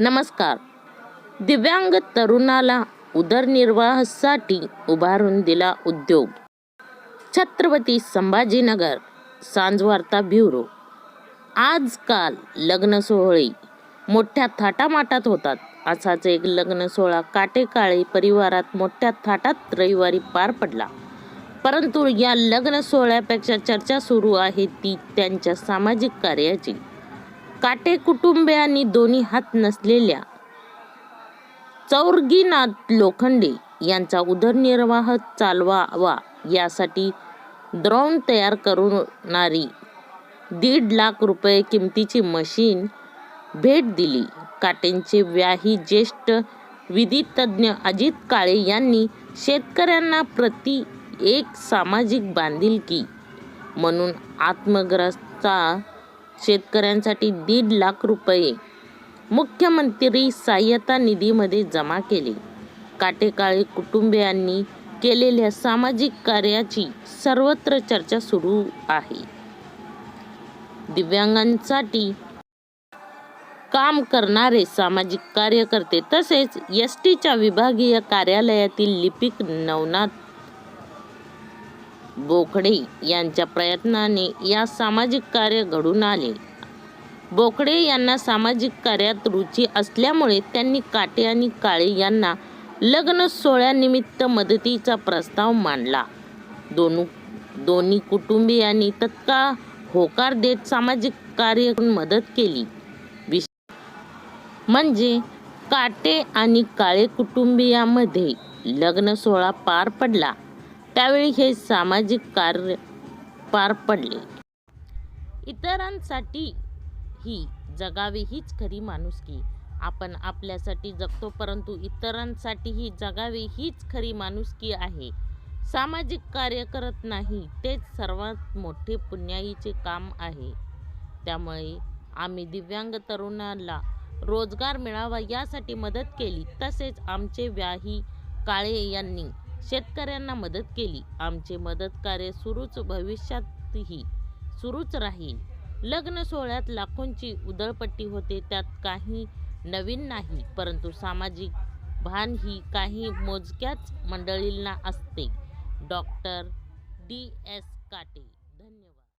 नमस्कार. दिव्यांग तरुणाला उदरनिर्वाहासाठी उभारून दिला उद्योग. छत्रपती संभाजीनगर सांजवार्ता ब्युरो. आजकाल लग्न सोहळे मोठ्या थाटामाटात होतात. असाच एक लग्न सोहळा काटेकाळे परिवारात मोठ्या थाटात रविवारी पार पडला. परंतु या लग्न सोहळ्यापेक्षा चर्चा सुरू आहे ती त्यांच्या सामाजिक कार्याची. काटे कुटुंबियांनी दोन्ही हात नसलेल्या चौरगीनाथ लोखंडे यांचा उदरनिर्वाह चालवावा यासाठी द्रोण तयार करणारी दीड लाख रुपये किमतीची मशीन भेट दिली. काटेंचे व्याही ज्येष्ठ विधितज्ञ अजित काळे यांनी शेतकऱ्यांना प्रति एक सामाजिक बांधिलकी म्हणून आत्मग्रस्ता शेतकऱ्यांसाठी दीड लाख रुपये. मुख्यमंत्री सहाय्यता निधीमध्ये जमा केले. काटेकाळे कुटुंबियांनी केलेल्या सामाजिक कार्याची सर्वत्र चर्चा सुरू आहे. दिव्यांगांसाठी काम करणारे सामाजिक कार्यकर्ते तसेच एस टीच्या विभागीय कार्यालयातील लिपिक नवनाथ बोकडे यांच्या प्रयत्नाने या सामाजिक कार्य घडून आले. बोकडे यांना सामाजिक कार्यात रुची असल्यामुळे त्यांनी काटे आणि काळे यांना लग्न सोहळ्यानिमित्त मदतीचा प्रस्ताव मांडला. दोन दोन्ही कुटुंबियांनी तत्काळ होकार देत सामाजिक कार्य मदत केली. विश म्हणजे काटे आणि काळे कुटुंबियामध्ये लग्न सोहळा पार पडला. त्यावेळी हे सामाजिक कार्य पार पडले. इतरांसाठी ही जगावी हीच खरी माणुसकी आपण आपल्यासाठी जगतो परंतु इतरांसाठीही जगावी हीच खरी माणुसकी आहे. सामाजिक कार्य करत नाही तेच सर्वात मोठे पुण्याईचे काम आहे. त्यामुळे आम्ही दिव्यांग तरुणाला रोजगार मिळावा यासाठी मदत केली तसेच आमचे व्याही काळे यांनी शेतकऱ्यांना मदत केली. आमचे मदत कार्य सुरूच भविष्यातही सुरूच राहील. लग्न सोहळ्यात लाखोंची उदळपट्टी होते. त्यात काही नवीन नाही परंतु सामाजिक भान ही काही मोजक्याच मंडळींना असते. डॉक्टर डी एस काटे धन्यवाद.